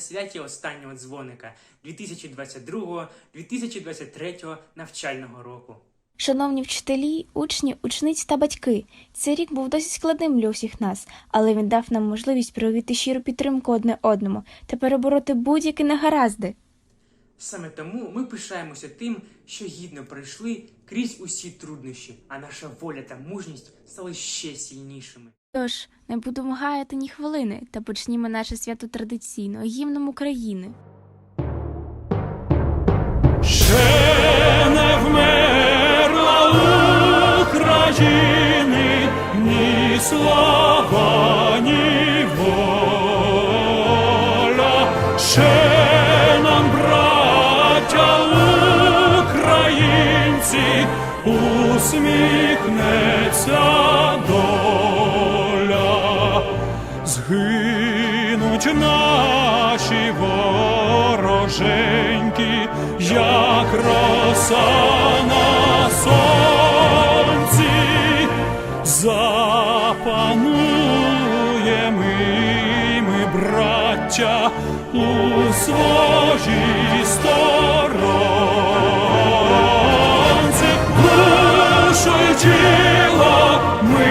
святі останнього дзвоника 2022-2023 навчального року. Шановні вчителі, учні, учниці та батьки, цей рік був досить складним для усіх нас, але він дав нам можливість проявити щиру підтримку одне одному та перебороти будь-які негаразди. Саме тому ми пишаємося тим, що гідно пройшли крізь усі труднощі, а наша воля та мужність стали ще сильнішими. Тож, не будемо гаяти ні хвилини та почнімо наше свято традиційно гімном України. Ще не вмерла України ні слава, ні воля. Ще нам, браття українці, усміхнеться Згинуть наші вороженьки, як роса на сонці, запануємо і ми, браття, у своїй сторонці, душу й тіло ми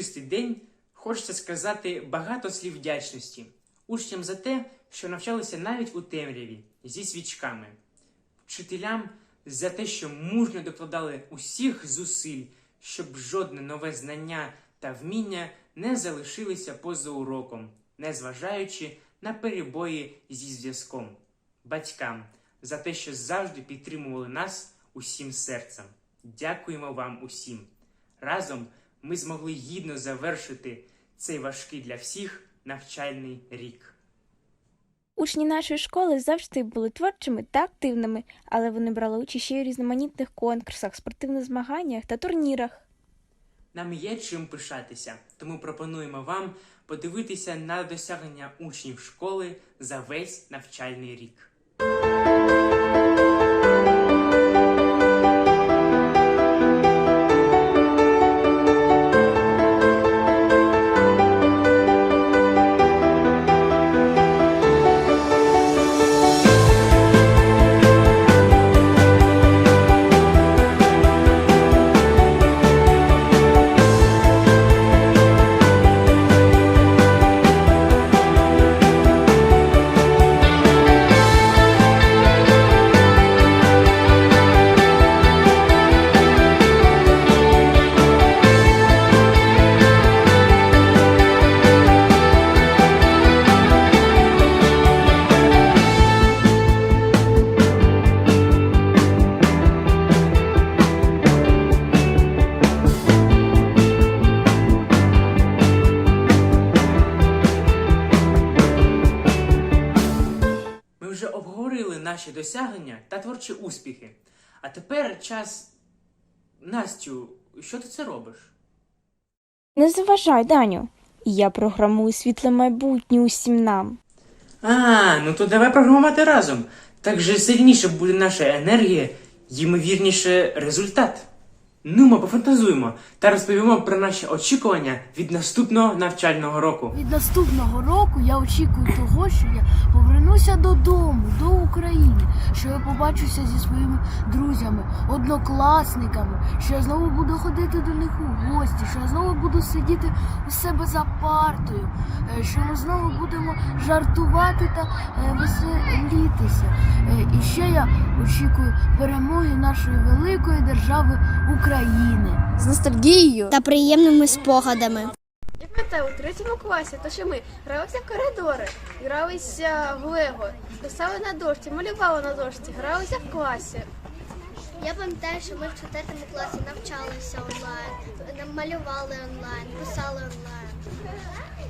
урочистий день хочеться сказати багато слів вдячності учням за те, що навчалися навіть у темряві зі свічками, вчителям за те, що мужньо докладали усіх зусиль, щоб жодне нове знання та вміння не залишилися поза уроком, незважаючи на перебої зі зв'язком, батькам за те, що завжди підтримували нас усім серцем. Дякуємо вам усім. Разом ми змогли гідно завершити цей важкий для всіх навчальний рік. Учні нашої школи завжди були творчими та активними, але вони брали участь ще й у різноманітних конкурсах, спортивних змаганнях та турнірах. Нам є чим пишатися, тому пропонуємо вам подивитися на досягнення учнів школи за весь навчальний рік. Успіхи. А тепер час. Настю, що ти це робиш? Не заважай, Даню. Я програмую світле майбутнє усім нам. А, ну то давай програмувати разом. Так же сильніше буде наша енергія, ймовірніше результат. Ну, ми пофантазуємо та розповімо про наші очікування від наступного навчального року. Від наступного року я очікую того, що я повернуся додому, до України, що я побачуся зі своїми друзями, однокласниками, що я знову буду ходити до них у гості, що я знову буду сидіти у себе за партою, е, що ми знову будемо жартувати та е, веселітися. Е, І ще я очікую перемоги нашої великої держави України. З ностальгією та приємними спогадами. Та у третьому класі, то що ми гралися в коридори, гралися в Лего, писали на дошці, малювали на дошці, гралися в класі. Я пам'ятаю, що ми в четвертому класі навчалися онлайн, малювали онлайн, писали онлайн.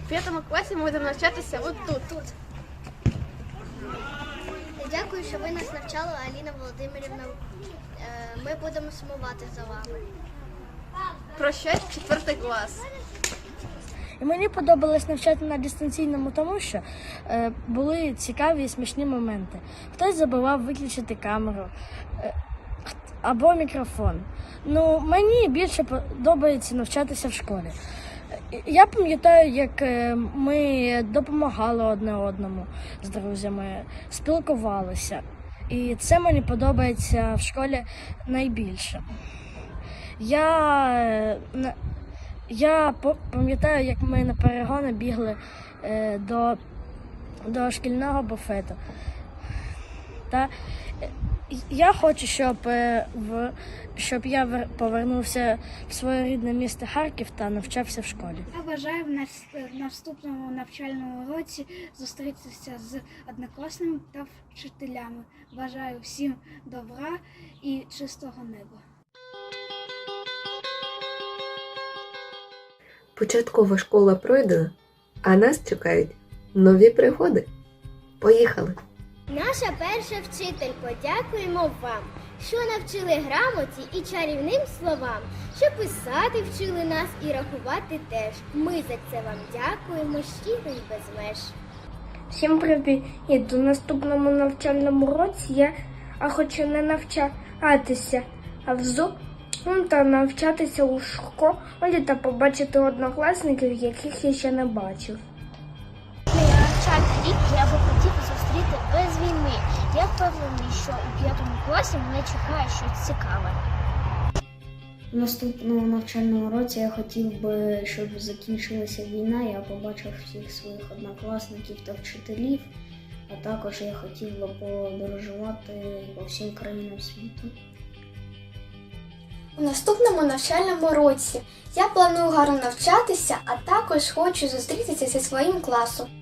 В п'ятому класі ми будемо навчатися от тут. тут. Дякую, що ви нас навчали, Аліна Володимирівна. Е, Ми будемо сумувати за вами. Прощай, четвертий клас. І мені подобалось навчати на дистанційному, тому що е, були цікаві і смішні моменти. Хтось забував виключити камеру е, або мікрофон. Ну, мені більше подобається навчатися в школі. Е, Я пам'ятаю, як е, ми допомагали одне одному з друзями, спілкувалися. І це мені подобається в школі найбільше. Я е, я пам'ятаю, як ми на перегони бігли е, до, до шкільного буфету. Та е, я хочу, щоб, е, в, щоб я вер- повернувся в своє рідне місто Харків та навчався в школі. Я бажаю в наступному навчальному році зустрітися з однокласними та вчителями. Бажаю всім добра і чистого неба. Початкова школа пройдена, а нас чекають нові пригоди. Поїхали! Наша перша вчителько, дякуємо вам, що навчили грамоті і чарівним словам, що писати вчили нас і рахувати теж. Ми за це вам дякуємо щиро і без меж. Всім привіт! У наступному навчальному році я а хочу не навчатися, а взу ну, та навчатися у школі та побачити однокласників, яких я ще не бачив. Навчальний рік я без. Я впевнений, що у п'ятому класі мене чекає щось цікаве. У наступному навчальному році я хотів би, щоб закінчилася війна. Я побачив всіх своїх однокласників та вчителів. А також я хотів би подорожувати по всім країнам світу. У наступному навчальному році я планую гарно навчатися, а також хочу зустрітися зі своїм класом.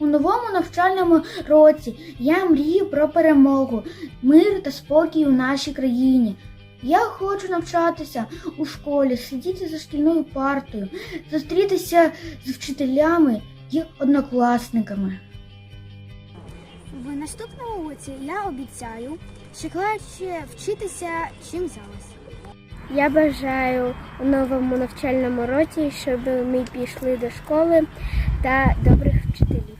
У новому навчальному році я мрію про перемогу, мир та спокій у нашій країні. Я хочу навчатися у школі, сидіти за шкільною партою, зустрітися з вчителями і однокласниками. В наступному році я обіцяю, що краще вчитися, чим зараз. Я бажаю у новому навчальному році, щоб ми пішли до школи та добрих вчителів.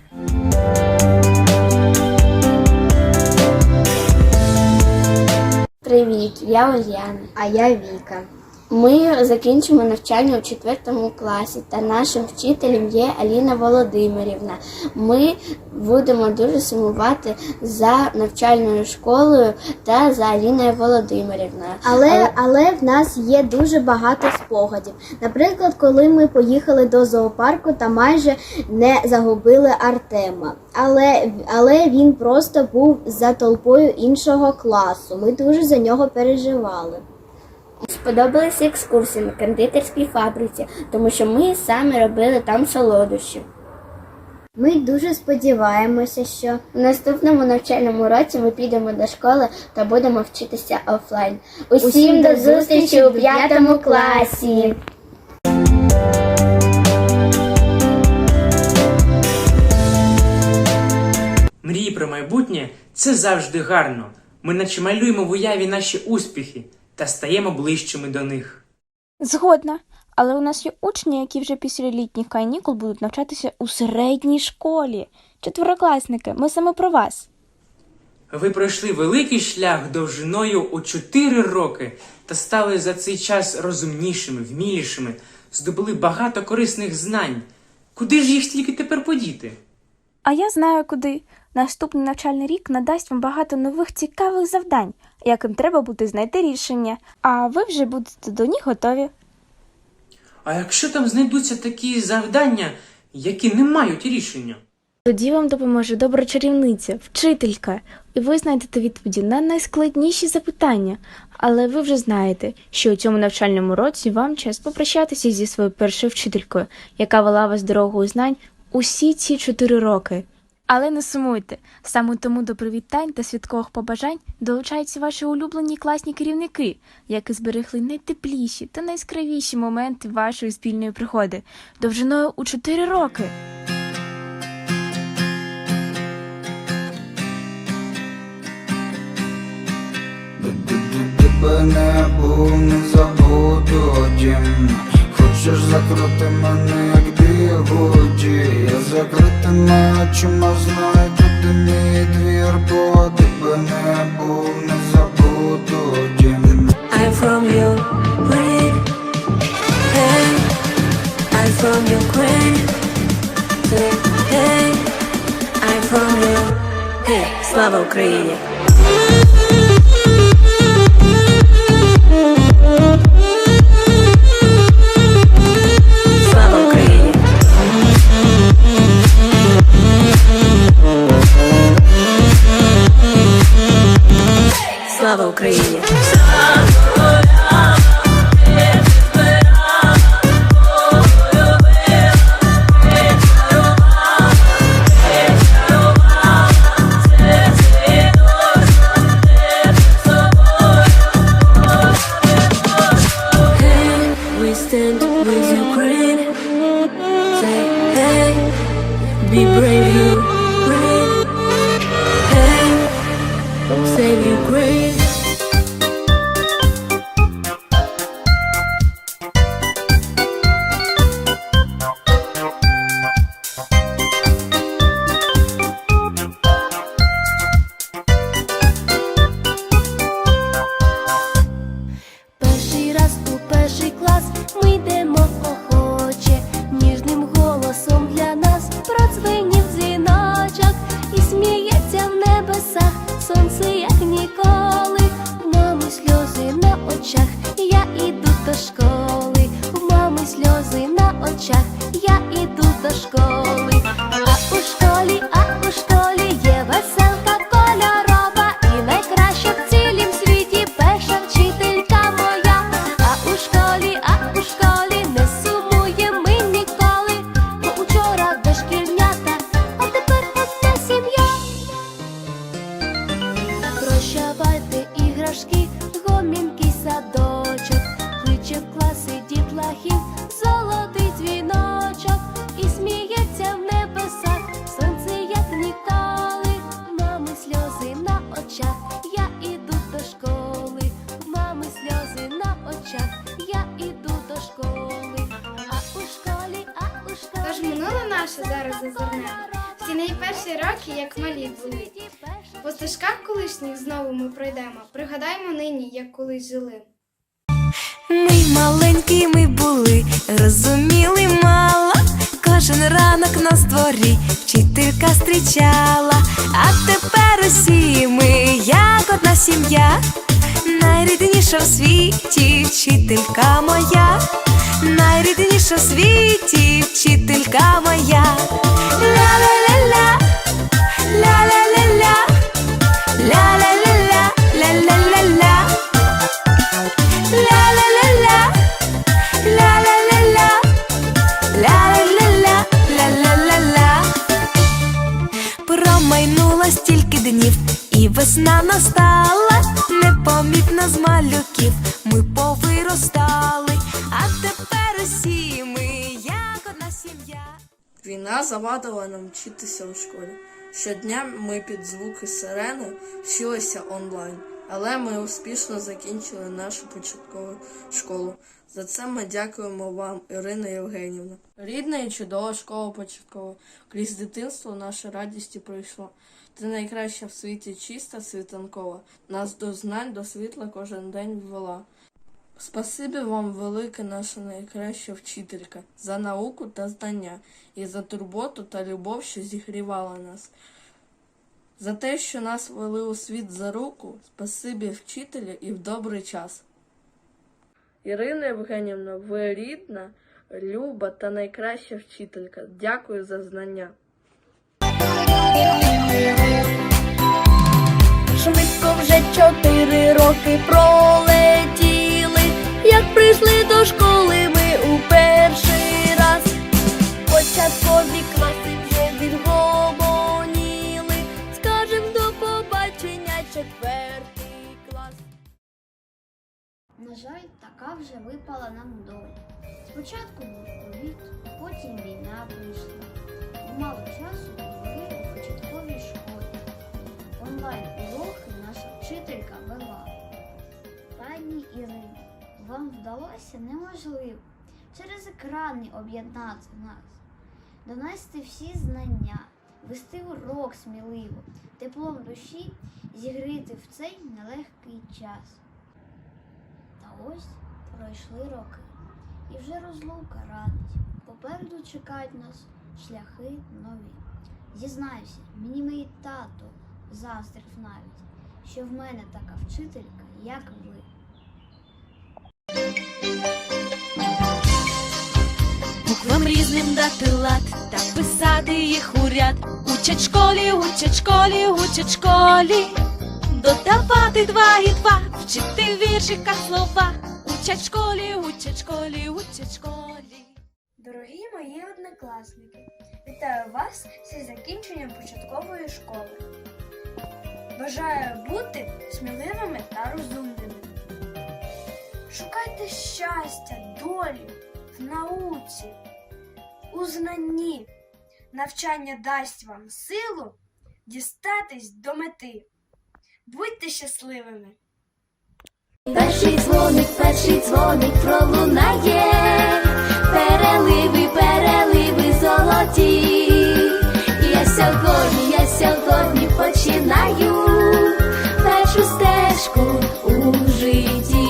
Привіт, я Ульяна. А я Віка. Ми закінчимо навчання у четвертому класі, та нашим вчителем є Аліна Володимирівна. Ми будемо дуже сумувати за навчальною школою та за Аліною Володимирівною. Але, але в нас є дуже багато спогадів. Наприклад, коли ми поїхали до зоопарку та майже не загубили Артема. Але, але він просто був за толпою іншого класу. Ми дуже за нього переживали. Сподобалися екскурсії на кондитерській фабриці, тому що ми саме робили там солодощі. Ми дуже сподіваємося, що У наступному навчальному році ми підемо до школи та будемо вчитися офлайн. Усім до зустрічі у п'ятому класі! Мрії про майбутнє це завжди гарно. Ми наче малюємо в уяві наші успіхи та стаємо ближчими до них. Згодна. Але у нас є учні, які вже після літніх канікул будуть навчатися у середній школі. Четверокласники, ми саме про вас. Ви пройшли великий шлях довжиною у 4 роки та стали за цей час розумнішими, вмілішими, здобули багато корисних знань. Куди ж їх стільки тепер подіти? А я знаю куди. Наступний навчальний рік надасть вам багато нових цікавих завдань, яким треба буде знайти рішення, а ви вже будете до них готові. А якщо там знайдуться такі завдання, які не мають рішення? Тоді вам допоможе добра чарівниця, вчителька, і ви знайдете відповіді на найскладніші запитання. Але ви вже знаєте, що у цьому навчальному році вам час попрощатися зі своєю першою вчителькою, яка вела вас дорогою знань усі ці чотири роки. Але не сумуйте, саме тому до привітань та святкових побажань долучаються ваші улюблені класні керівники, які зберегли найтепліші та найскравіші моменти вашої спільної приходи довжиною у 4 роки. Тебе не був, не забуду дім Хочеш закрути мене як бігуді Я закритими очима знаю, куди мій двір Бо тебе не був, не забуду дім I'm from Ukraine. Hey, I'm from Ukraine. Hey, I'm from you. Hey, слава Україні! Слава Україні! Зараз зазирнемо. Ті найперші роки, як малі були. По стежках колишніх знову ми пройдемо. Пригадаємо нині, як колись жили. Ми маленькими були, розуміли мало. Кожен ранок нас дворі вчителька зустрічала. А тепер усі ми, як одна сім'я, найрідніша в світі вчителька моя, найрідніша в світі вчителька моя. Ля-ля-ля-ля, ля-ля-ля-ля, ля-ля-ля-ля, ля-ля-ля-ля. Ля-ля-ля-ля, ля-ля-ля-ля, ля-ля-ля-ля, ля-ля-ля-ля. Промайнуло стільки днів, і весна настала, непомітно з малюків ми повиростали, а тепер усі ми, як одна сім'я. Війна завадила нам вчитися у школі. Щодня ми під звуки сирени вчилися онлайн, але ми успішно закінчили нашу початкову школу. За це ми дякуємо вам, Ірина Євгенівна. Рідна і чудова школа початкова. Крізь дитинство наша радість і прийшла. Ти найкраща в світі чиста світанкова. Нас до знань, до світла кожен день ввела. Спасибі вам велике, наша найкраща вчителька, за науку та знання, і за турботу та любов, що зігрівала нас. За те, що нас вели у світ за руку, спасибі вчителю і в добрий час. Ірина Євгенівна, ви рідна, люба та найкраща вчителька. Дякую за знання. Швидко вже чотири роки пролетіли прийшли до школи ми у перший раз. Початкові класи вже відгомоніли, скажем до побачення четвертий клас. На жаль, така вже випала нам доля. Спочатку був ковід, потім війна прийшла. Мало часу були у початковій школі. Онлайн-уроки наша вчителька вела. Пані Ірино, вам вдалося неможливо через екрани об'єднати нас, донести всі знання, вести урок сміливо, теплом душі зігріти в цей нелегкий час. Та ось пройшли роки, і вже розлука радить. Попереду чекають нас шляхи нові. Зізнаюся, мені мій тато заздрив навіть, що в мене така вчителька, як різним дати лад та писати їх у ряд. Учать школі, учать школі, учать школі. Додавати два і два, вчити в віршиках слова. Учать школі, учать школі, учать школі. Дорогі мої однокласники, вітаю вас зі закінченням початкової школи. Бажаю бути сміливими та розумними. Шукайте щастя, долю в науці, у знанні. Навчання дасть вам силу дістатись до мети. Будьте щасливими! Перший дзвоник, перший дзвоник пролунає, переливи, переливи золоті. Я сьогодні, я сьогодні починаю першу стежку у житті.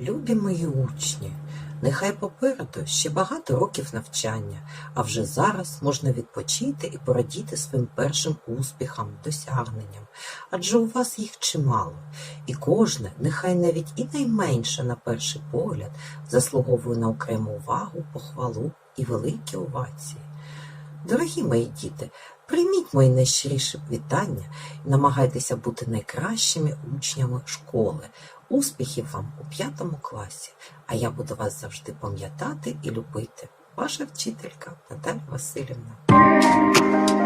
Любі мої учні, нехай попереду ще багато років навчання, а вже зараз можна відпочити і порадіти своїм першим успіхам, досягненням, адже у вас їх чимало, і кожне, нехай навіть і найменше на перший погляд, заслуговує на окрему увагу, похвалу і великі овації. Дорогі мої діти, прийміть мої найщиріші вітання і намагайтеся бути найкращими учнями школи. Успіхів вам у п'ятому класі, а я буду вас завжди пам'ятати і любити. Ваша вчителька Наталя Васильівна.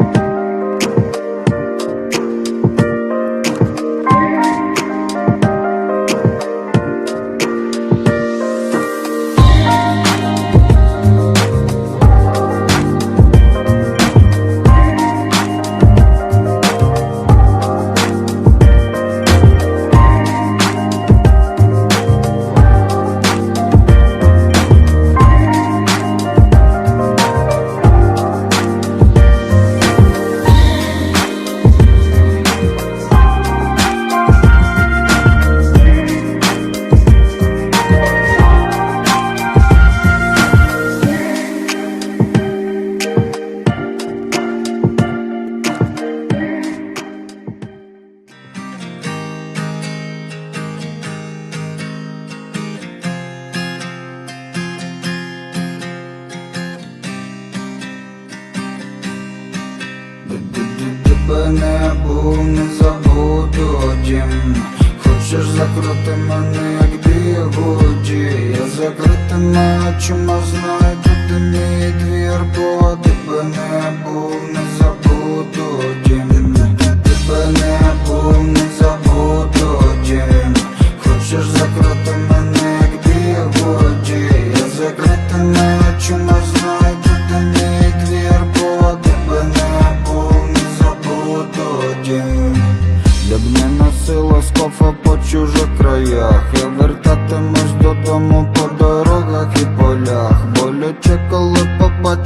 Тебе не був, не забуду дім. Хочеш закрути мене, як бігуді? Я закритими очима знаю, де мій двір Бо тебе не був, не забуду дім. Тебе не був, не забуду дім. Хочеш закрути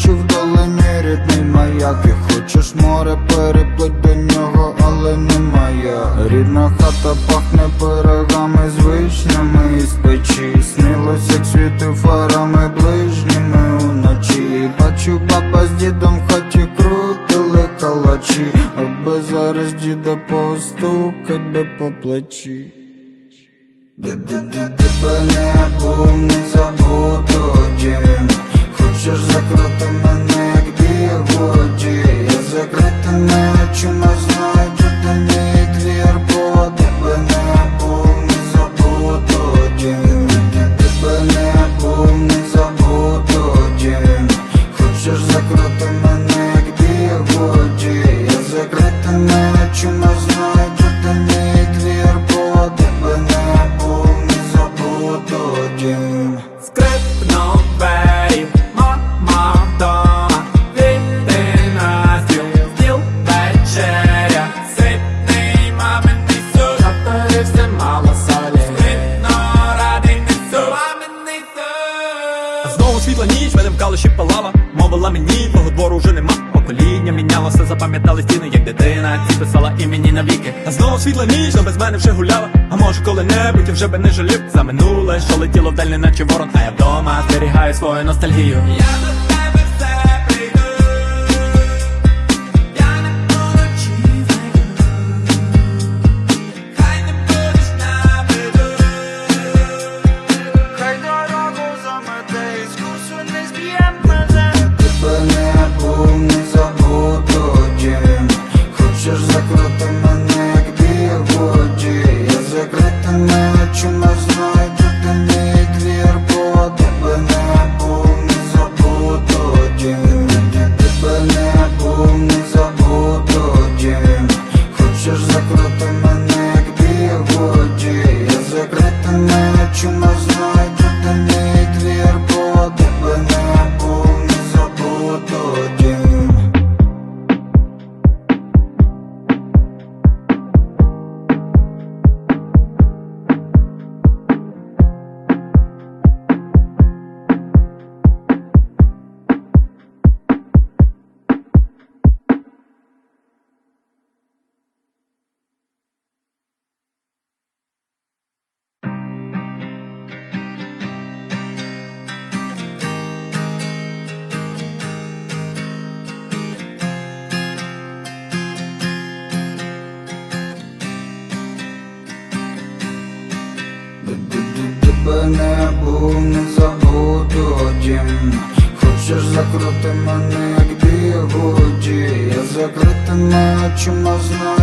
побачив вдалині рідний маяк. І хочеш море переплить до нього, але не Рідна хата пахне пирогами з вишнями. Із печі Снилось, як світи фарами ближніми уночі. Бачу, папа з дідом в хаті крутили калачі. Аби зараз діда постукать би по плечі. Тебе не був, не забуду дім Хочеш закрути мене, як бігоді Я закритими очима писали стіни, як дитина, ці писала імені навіки. А знову світла ніч, без мене вже гуляла. А може коли-небудь я вже би не жалів. За минуле, що летіло вдаль, не наче ворон, а я вдома зберігаю свою ностальгію. Я Ти мене як бігуді, я закритими очима знаю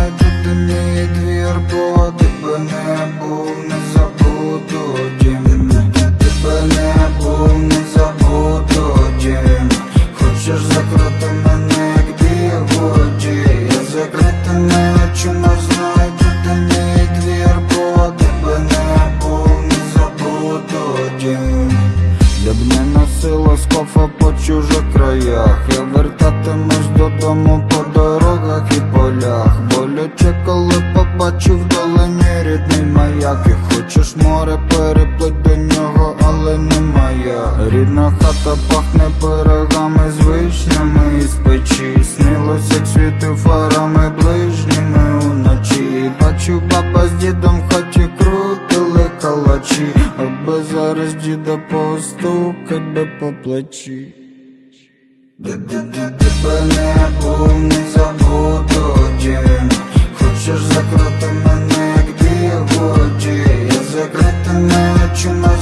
дожді да постукать би по плечі. Тебе ніколи не забуду дім Хочеш закрути мене, як бігоді Я закрити не чума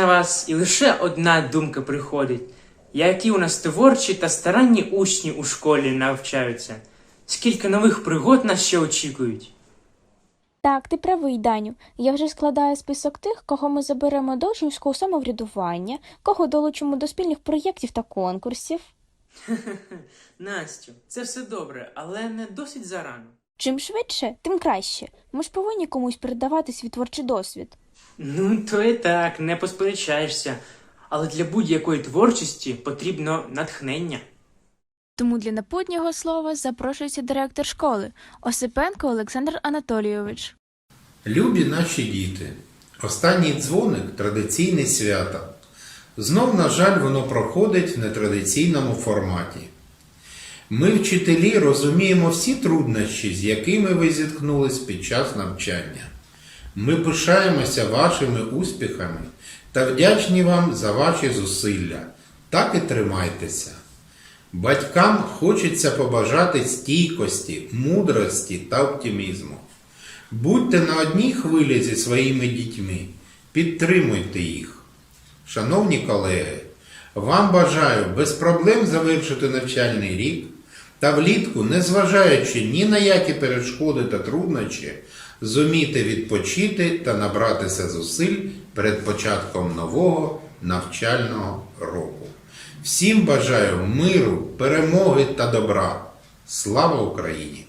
на вас, і лише одна думка приходить: які у нас творчі та старанні учні у школі навчаються. Скільки нових пригод нас ще очікують. Так, ти правий, Даню. Я вже складаю список тих, кого ми заберемо до учнівського самоврядування, кого долучимо до спільних проєктів та конкурсів. Настю, це все добре, але не досить зарано. Чим швидше, тим краще. Ми ж повинні комусь передавати свій творчий досвід. Ну, то і так, не посперечаєшся. Але для будь-якої творчості потрібно натхнення. Тому для напутнього слова запрошується директор школи Осипенко Олександр Анатолійович. Любі наші діти, останній дзвоник традиційне свято. Знов, на жаль, воно проходить в нетрадиційному форматі. Ми, вчителі, розуміємо всі труднощі, з якими ви зіткнулись під час навчання. Ми пишаємося вашими успіхами та вдячні вам за ваші зусилля. Так і тримайтеся. Батькам хочеться побажати стійкості, мудрості та оптимізму. Будьте на одній хвилі зі своїми дітьми, підтримуйте їх. Шановні колеги, вам бажаю без проблем завершити навчальний рік та влітку, незважаючи ні на які перешкоди та труднощі, зуміти відпочити та набратися зусиль перед початком нового навчального року. Всім бажаю миру, перемоги та добра. Слава Україні!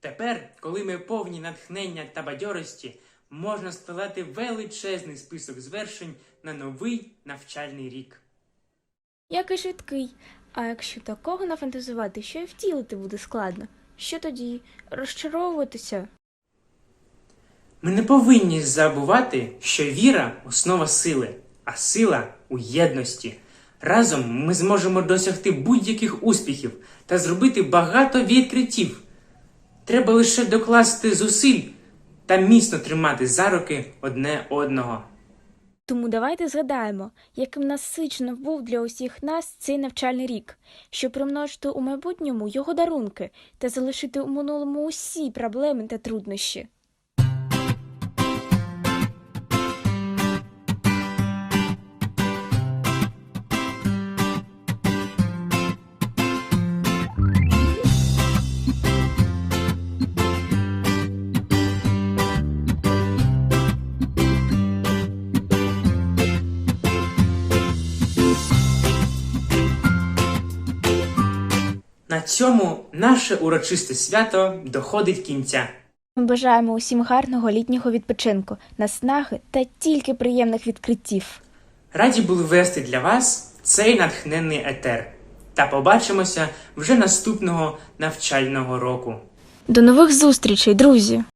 Тепер, коли ми повні натхнення та бадьорості, можна складати величезний список звершень на новий навчальний рік. Який швидкий. А якщо такого нафантазувати, що і втілити буде складно, що тоді розчаровуватися? Ми не повинні забувати, що віра основа сили, а сила у єдності. Разом ми зможемо досягти будь-яких успіхів та зробити багато відкриттів. Треба лише докласти зусиль та міцно тримати за руки одне одного. Тому давайте згадаємо, яким насичено був для усіх нас цей навчальний рік, щоб примножити у майбутньому його дарунки та залишити у минулому усі проблеми та труднощі. Цьому наше урочисте свято доходить кінця. Ми бажаємо усім гарного літнього відпочинку, наснаги та тільки приємних відкриттів. Раді були вести для вас цей натхненний етер. Та побачимося вже наступного навчального року. До нових зустрічей, друзі!